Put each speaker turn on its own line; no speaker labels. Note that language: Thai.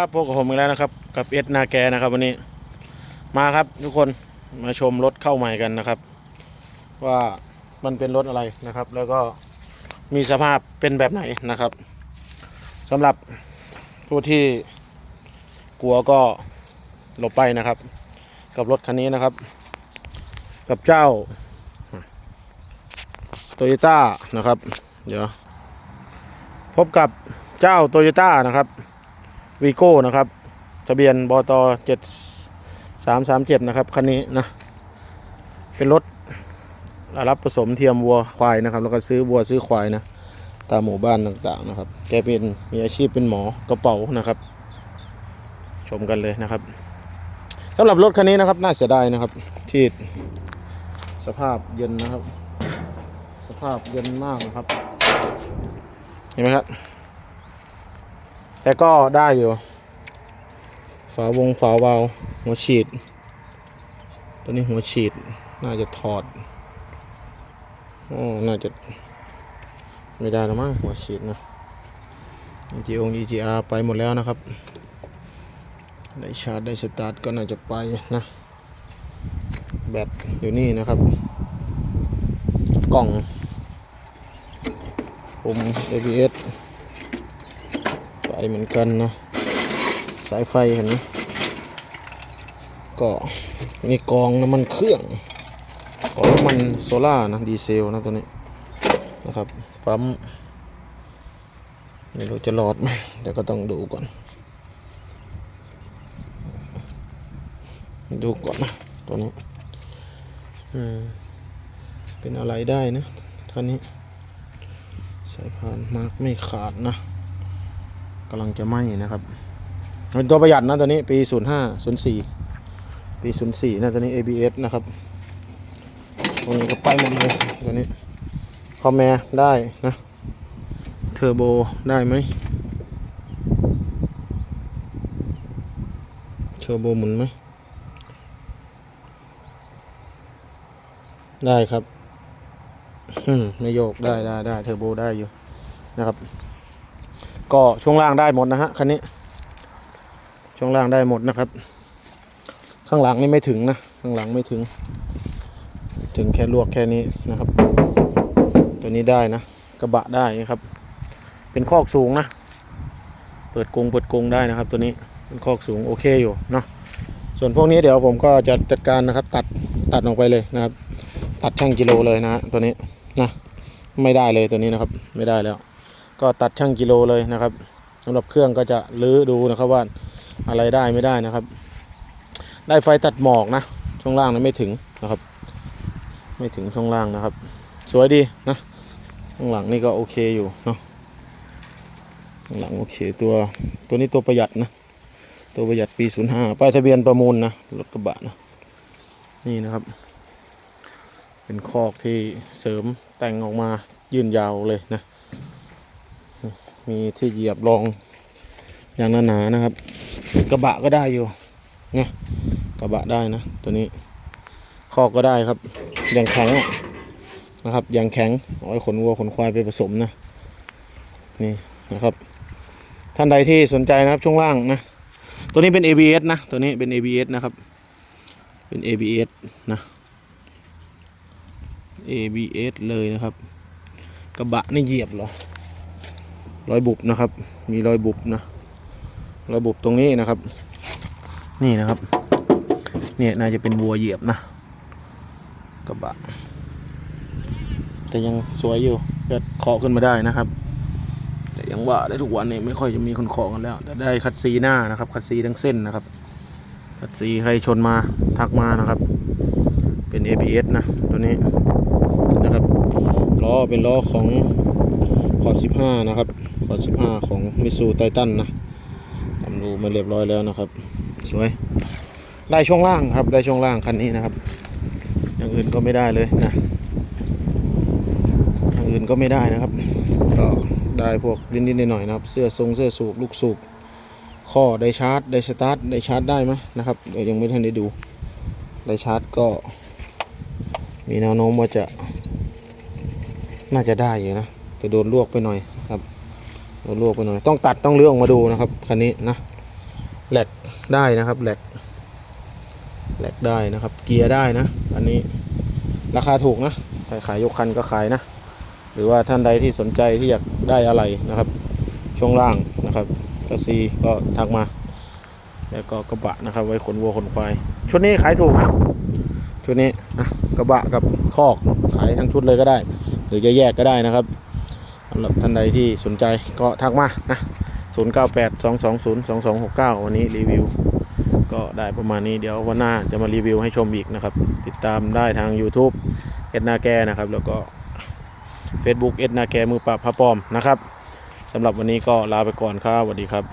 ครับพบกับผมอีกแล้วนะครับ กับเอสนาแกนะครับวันนี้มาครับทุกคนมาชมรถเข้าใหม่กันนะครับ ว่ามันเป็นรถอะไรนะครับ แล้วก็มีสภาพเป็นแบบไหนนะครับสำหรับผู้ที่กลัวก็หลบไปนะครับ กับรถคันนี้นะครับ กับเจ้าโตโยต้านะครับ เดี๋ยว พบกับเจ้าโตโยต้านะครับ วีโก้นะครับ ทะเบียนบตเจ็ดสามสามเจ็ดนะครับคันนี้นะ เป็นรถรับผสมเทียมวัวควายนะครับ แล้วก็ซื้อวัวซื้อควายนะ ตามหมู่บ้านต่างๆนะครับ แกเป็นมีอาชีพเป็นหมอกระเป๋านะครับ ชมกันเลยนะครับสำหรับรถคันนี้นะครับ น่าเสียดายนะครับ ที่สภาพเย็นนะครับ สภาพเย็นมากนะครับ เห็นไหมครับ แต่ก็ได้อยู่ ฝาวงฝาวาลหัวฉีด ตัวนี้หัวฉีด น่าจะถอดโอ้น่าจะ ไม่ได้แล้วมั้งหัวฉีดนะ g อง EGR ไปหมดแล้วนะครับ ได้ชาร์จได้สตาร์ทก็น่าจะไปนะ แบตอยู่นี่นะครับ กล่องปุ่ม ABS ไปเหมือนกันนะ สายไฟเห็นไหมก็นี่กองน้ำมันเครื่องกองน้ำมันโซล่านะดีเซลนะตัวนี้นะครับปั๊มไม่รู้จะหลอดไหมแต่ก็ต้องดูก่อน ดูก่อนนะตัวนี้อืมเป็นอะไรได้นะท่านี้สายพานมาร์กไม่ขาดนะ กำลังจะไหม้นะครับเป็นตัวประหยัดนะตัวนี้ปี 05 04 ปี 04 นะตัวนี้ ABS นะครับตรงนี้ก็ไปหมดเลยตัวนี้คอมแมร์ได้นะเทอร์โบได้ไหมเทอร์โบหมุนไหมได้ครับไม่โยกได้ได้ได้เทอร์โบได้อยู่นะครับ ก็ช่วงล่างได้หมดนะฮะคันนี้ ช่วงล่างได้หมดนะครับ ข้างหลังนี่ไม่ถึงนะ ข้างหลังไม่ถึง ถึงแค่ลวกแค่นี้นะครับ ตัวนี้ได้นะกระบะได้นะครับ เป็นคอกสูงนะ เปิดกรงเปิดกรงได้นะครับ ตัวนี้เป็นคอกสูงโอเคอยู่เนาะส่วนพวกนี้เดี๋ยวผมก็จะจัดการนะครับ ตัดตัดออกไปเลยนะครับ ตัดช่างกิโลเลยนะตัวนี้นะไม่ได้เลยตัวนี้นะครับ ไม่ได้แล้ว ก็ตัดช่างกิโลเลยนะครับสำหรับเครื่องก็จะลื้อดูนะครับว่าอะไรได้ไม่ได้นะครับ ได้ไฟตัดหมอกนะช่วงล่างนั้นไม่ถึงนะครับ ไม่ถึงช่วงล่างนะครับ สวยดีนะข้างหลังนี่ก็โอเคอยู่เนาะข้างหลังโอเคตัวตัวนี้ตัวประหยัดนะตัวประหยัดปี 05 ป้ายทะเบียนประมูลนะรถกระบะนะนี่นะครับ เป็นคอกที่เสริมแต่งออกมายื่นยาวเลยนะ มีที่เหยียบรองอย่างหนาๆนะครับ กระบะก็ได้อยู่เนี่ยกระบะได้นะ ตัวนี้คอกก็ได้ครับอย่างแข็งนะครับอย่างแข็งเอาไว้ขนวัวขนควายไปผสมนะนี่นะครับ ท่านใดที่สนใจนะครับช่วงล่างนะ ตัวนี้เป็น ABS นะ ตัวนี้เป็น ABS นะครับ เป็น ABS นะ ABS เลยนะครับ กระบะนี่เหยียบเหรอ รอยบุบนะครับ มีรอยบุบนะรอยบุบตรงนี้นะครับ นี่นะครับ เนี่ยน่าจะเป็นวัวเหยียบนะกระบะแต่ยังสวยอยู่ก็เคาะขึ้นมาได้นะครับ แต่ยังว่าได้ทุกวันนี้ไม่ค่อยจะมีคนเคาะกันแล้ว แต่ได้คัดซีหน้านะครับ คัดซีทั้งเส้นนะครับ คัดซีใครชนมาทักมานะครับ เป็น ABS นะตัวนี้นะครับล้อเป็นล้อของขอบ15 นะครับ ขอบ15ของมิสูไททันนะทำรูมาเรียบร้อยแล้วนะครับ สวย ได้ช่วงล่างครับ ได้ช่วงล่างคันนี้นะครับ อย่างอื่นก็ไม่ได้เลยนะอย่างอื่นก็ไม่ได้นะครับ ก็ได้พวกนิดๆหน่อยๆนะครับ เสื้อทรงเสื้อสูบลูกสูบข้อได้ชาร์จได้สตาร์ทได้ชาร์จได้ไหมนะครับเดี๋ยวยังไม่ทันได้ดู ได้ชาร์จก็ มีแนวโน้มว่าจะน่าจะได้อยู่นะแต่โดนลวกไปหน่อยครับโดน ลวกไปหน่อย ต้องตัดต้องเลือกออกมาดูนะครับคันนี้นะแหลกได้นะครับแหลกแหลกได้นะครับ เกียร์ได้นะ อันนี้ราคาถูกนะใครขายยกคันก็ขายนะ หรือว่าท่านใดที่สนใจที่อยากได้อะไรนะครับ ช่วงล่างนะครับกระซีก็ทักมา แล้วก็กระบะนะครับ ไว้ขนวัวขนควายชุดนี้ขายถูกนะชุดนี้อะกระบะกับคอกขายทั้งชุดเลยก็ได้ หรือจะแยกก็ได้นะครับ สำหรับท่านใดที่สนใจก็ทักมานะ0 9 8 2 2 0 2 2 6 9 วันนี้รีวิว ก็ได้ประมาณนี้เดี๋ยววันหน้าจะมารีวิวให้ชมอีกนะครับ ติดตามได้ทาง YouTube เอ็ดนาแกนะครับ แล้วก็ Facebook เอ็ดนาแกมือปราบพระปลอมนะครับสำหรับวันนี้ก็ลาไปก่อนครับสวัสดีครับ